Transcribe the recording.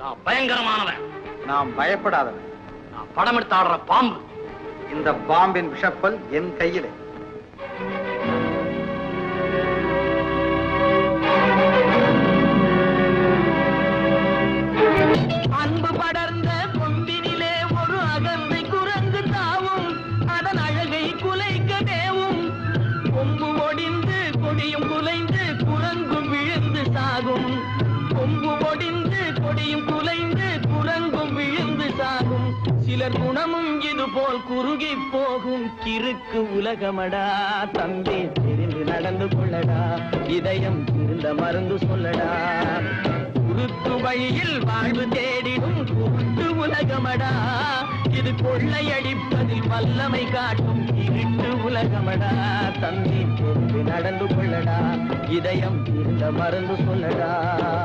நான் பயங்கரமானவன். நாம் பயப்படாதவன். நான் படம் எடுத்து ஆடுற பாம்பு. இந்த பாம்பின் விஷப்பல் என் கையிலே. அன்பு படர்ந்த கொம்பினிலே ஒரு அகந்தை குரங்கு தாவும். அதன் அழகை குலைக்க தேவும். கொம்பு ஒடிந்து கொடியும் குலைந்து குரங்கும் விழுந்து சாகும். கொம்பு ஒடிந்து கொடியும் சிலர் குணமும் இது போல் குறுகி போகும் கிறுக்கு உலகமடா. தம்பி தெரிந்து நடந்து கொள்ளடா. இதயம் இருந்த மருந்து சொல்லடா. குறுக்கு வழியில் வாழ்வு தேடிடும் குருட்டு உலகமடா. இது கொள்ளையடிப்பதில் வல்லமை காட்டும் இருட்டு உலகமடா. தம்பி தெரிந்து நடந்து கொள்ளடா. இதயம் இருந்த மருந்து சொல்லடா.